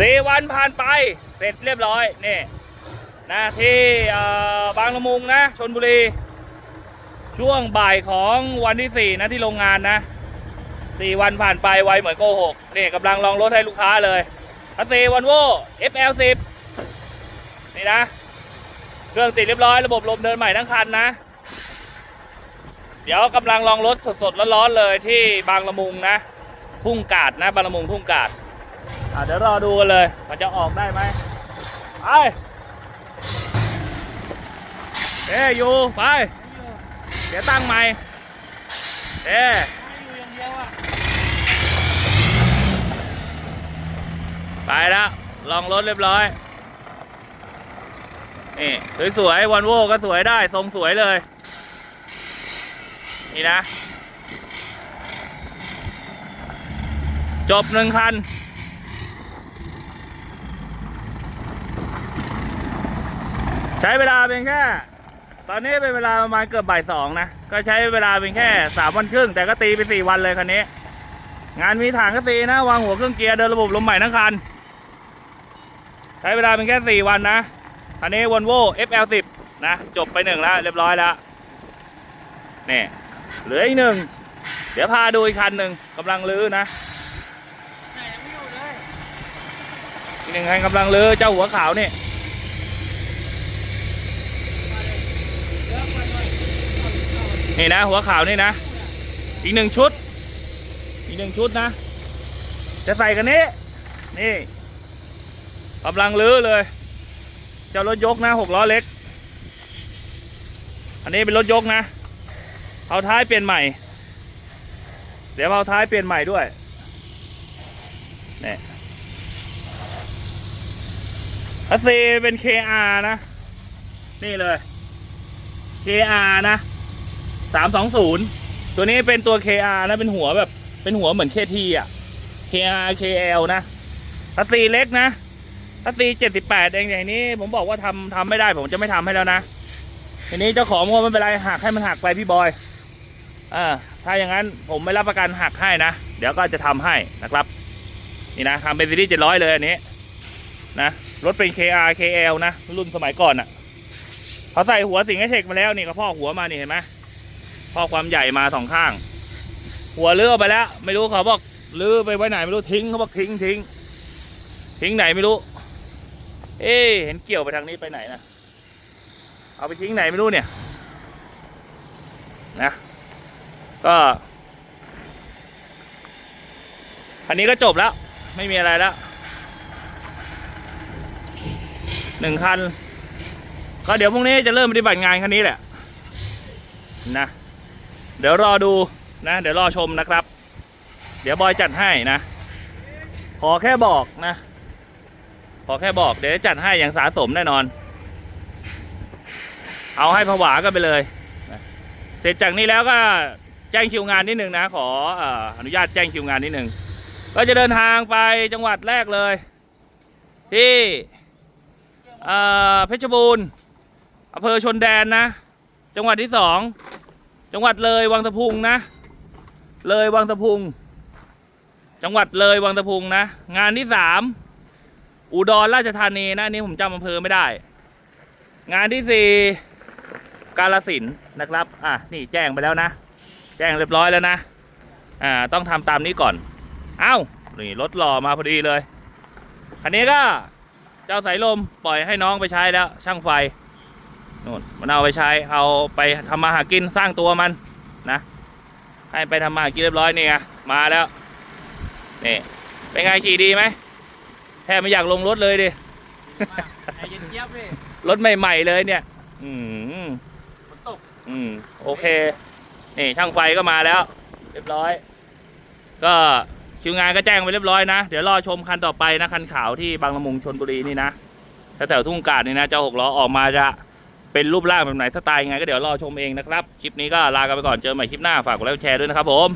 สี่วันผ่านไปเสร็จเรียบร้อยนี่นะที่บางละมุงนะชนบุรี ช่วงบ่ายของวันที่สี่นะที่โรงงานนะสี่วันผ่านไปไวเหมือนโกหกนี่กำลังลองรถให้ลูกค้าเลยคัสซีวันโว FL10 นี่นะ เครื่องติดเรียบร้อยระบบลมเดินใหม่ทั้งคันนะ เดี๋ยวกำลังลองรถสดๆร้อนๆเลยที่บางละมุงนะ ทุ่งกาดนะบางละมุงทุ่งกาด เดี๋ยวรอดูกันเลยมันจะออกได้ไหมไปเอ้ยอยู่ไปเดี๋ยวตั้งใหม่เอ้ไปแล้วลองรถเรียบร้อย นี่ สวยๆวันโวก็สวยได้ ทรงสวยเลย นี่นะ จบหนึ่งคัน ใช้เวลาเป็นแค่ ตอนนี้เป็นเวลาประมาณเกือบบ่ายสองนะ ก็ใช้เวลาเป็นแค่สามวันครึ่ง แต่ก็ตีไปสี่วันเลยคันนี้ งานมีฐานก็ตีนะ วางหัวเครื่องเกียร์เดินระบบลมใหม่ทั้งคัน ใช้เวลาเป็นแค่สี่วันนะ คันนี้ Volvo FL10 นะ จบไปหนึ่งแล้ว เรียบร้อยแล้วนี่เหลืออีกหนึ่ง เดี๋ยวพาดูอีกคันหนึ่งกำลังลื้อนะอีกหนึ่งคันกำลังลื้อเจ้าหัวขาวนี่ นี่นะหัวขาวนี่นะ อีกหนึ่งชุด อีกหนึ่งชุดนะ จะใส่กันนี้ นี่กำลังลื้อเลย เจ้ารถยกนะหกล้อเล็ก อันนี้เป็นรถยกนะ เอาท้ายเปลี่ยนใหม่ เดี๋ยวเอาท้ายเปลี่ยนใหม่ด้วยนี่อัสซีเป็น KR นะ นี่เลย KR นะ สามสองศูนย์ตัวนี้เป็นตัว KR นะ เป็นหัวแบบเป็นหัวเหมือน KT อะ KR KL นะทัสซีเล็กนะทัสซีเจ็ดสิบแปดเองอย่างนี้ ผมบอกว่าทำทำไม่ได้ผมจะไม่ทำให้แล้วนะทีนี้เจ้าของบอกไม่เป็นไรหักให้มันหักไปพี่บอยอ่าถ้าอย่างนั้นผมไม่รับประกันหักให้นะ เดี๋ยวก็จะทำให้นะครับ นี่นะทำเป็นซีรีส์เจ็ดร้อยเลยอันนี้นะรถเป็น KR KL นะ รุ่นสมัยก่อนอะเขาใส่หัวสิงห์เทคมาแล้วนี่ก็พ่อหัวมานี่เห็นไหม พอความใหญ่มาสองข้าง หัวเลือไปแล้ว ไม่รู้เขาบอกลือไปไว้ไหนไม่รู้ทิ้งเขาบอกทิ้งทิ้งทิ้งไหนไม่รู้ เอ๊เห็นเกี่ยวไปทางนี้ไปไหนนะเอาไปทิ้งไหนไม่รู้เนี่ยนะก็อันนี้ก็จบแล้ว ไม่มีอะไรแล้วหนึ่งคัน ก็เดี๋ยวพรุ่งนี้จะเริ่มปฏิบัติงานคันนี้แหละนะ เดี๋ยวรอดูนะ เดี๋ยวรอชมนะครับ เดี๋ยวบอยจัดให้นะ ขอแค่บอกนะ ขอแค่บอกเดี๋ยวจัดให้อย่างสาสมแน่นอน เอาให้ผวากันไปเลยเสร็จจากนี้แล้วก็แจ้งคิวงานนิดนึงนะขอออนุญาตแจ้งคิวงานนิดนึงก็จะเดินทางไปจังหวัดแรกเลย ที่เพชรบูรณ์อำเภอชนแดนนะ จังหวัดที่สอง จังหวัดเลยวังสะพุงนะ เลยวังสะพุง จังหวัดเลยวังสะพุงนะ งานที่สามอุดรราชธานีนะอันนี้ผมจำอำเภอไม่ได้ งานที่สี่กาลสินธุ์นะครับ อะนี่แจ้งไปแล้วนะ แจ้งเรียบร้อยแล้วนะ อ่า ต้องทำตามนี้ก่อน เอ้า นี่รถหล่อมาพอดีเลย คันนี้ก็ เจ้าสายลมปล่อยให้น้องไปใช้แล้ว ช่างไฟ นู่นมันเอาไปใช้เอาไปทำมาหากินสร้างตัวมันนะให้ไปทำมาหากินเรียบร้อยนี่ไงมาแล้วนี่เป็นไงขี่ดีไหมแทบไม่อยากลงรถเลยดิไอ้เย็นเจี๊ยบเลยรถใหม่ๆเลยเนี่ย อืมฝนตกอืมโอเคนี่ช่างไฟก็มาแล้ว เรียบร้อย ก็คิวงานก็แจ้งไปเรียบร้อยนะเดี๋ยวรอชมคันต่อไปนะคันขาวที่บางละมุงชนบุรีนี่นะแถวๆทุ่งกาดนี่นะเจ้าหกล้อออกมาจะ เป็นรูปร่างแบบไหนสไตล์ยังไงก็เดี๋ยวรอชมเองนะครับ คลิปนี้ก็ลากันไปก่อนเจอใหม่คลิปหน้าฝากกดไลค์กดแชร์ด้วยนะครับผม